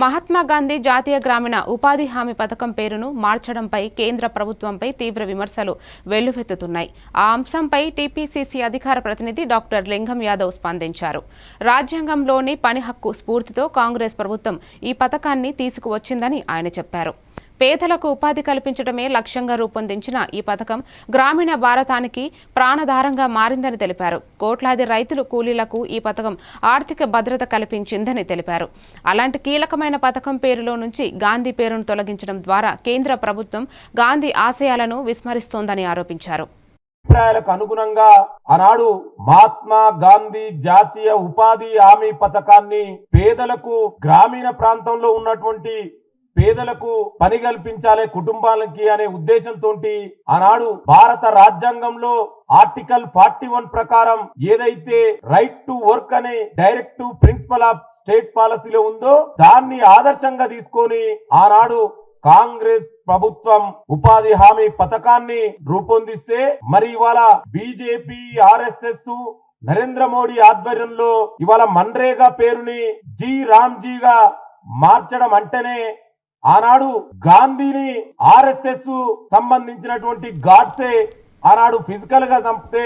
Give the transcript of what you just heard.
మహాత్మా గాంధీ జాతీయ గ్రామీణ ఉపాధి హామీ పథకం పేరును మార్చడంపై కేంద్ర ప్రభుత్వంపై తీవ్ర విమర్శలు వెల్లువెత్తుతున్నాయి. ఆ అంశంపై టీపీసీసీ అధికార ప్రతినిధి డాక్టర్ లింగం యాదవ్ స్పందించారు. రాజ్యాంగంలోని పని హక్కు స్ఫూర్తితో కాంగ్రెస్ ప్రభుత్వం ఈ పథకాన్ని తీసుకువచ్చిందని ఆయన చెప్పారు. పేదలకు ఉపాధి కల్పించడమే లక్ష్యంగా రూపొందించిన ఈ పథకం గ్రామీణ భారతానికి ప్రాణధారంగా మారిందని తెలిపారు. కోట్లాది రైతులు కూలీలకు ఈ పథకం ఆర్థిక భద్రత కల్పించిందని తెలిపారు. అలాంటి కీలకమైన పథకం పేరులో నుంచి గాంధీ పేరును తొలగించడం ద్వారా కేంద్ర ప్రభుత్వం గాంధీ ఆశయాలను విస్మరిస్తోందని ఆరోపించారు. అభిప్రాయాలకు అనుగుణంగా ఆనాడు మహాత్మా గాంధీ జాతీయ ఉపాధి హామీ పథకాన్ని పేదలకు గ్రామీణ ప్రాంతంలో ఉన్నటువంటి పేదలకు పని కల్పించాలి కుటుంబాలకి అనే ఉద్దేశంతో ఆనాడు భారత రాజ్యాంగంలో ఆర్టికల్ ఫార్టీ వన్ ప్రకారం ఏదైతే రైట్ టు వర్క్ అనే డైరెక్టివ్ ప్రిన్సిపల్ ఆఫ్ స్టేట్ పాలసీలో ఉందో దాన్ని ఆదర్శంగా తీసుకొని ఆనాడు కాంగ్రెస్ ప్రభుత్వం ఉపాధి హామీ పథకాన్ని రూపొందిస్తే మరి ఇవాళ బీజేపీ ఆర్ఎస్ఎస్ నరేంద్ర మోడీ ఆధ్వర్యంలో ఇవాళ మన్రేగా పేరుని జీ రామ్జీగా మార్చడం అంటేనే ఆనాడు గాంధీని ఆర్ఎస్ఎస్ సంబంధించినటువంటి గాడ్సే ఆనాడు ఫిజికల్గా చంపితే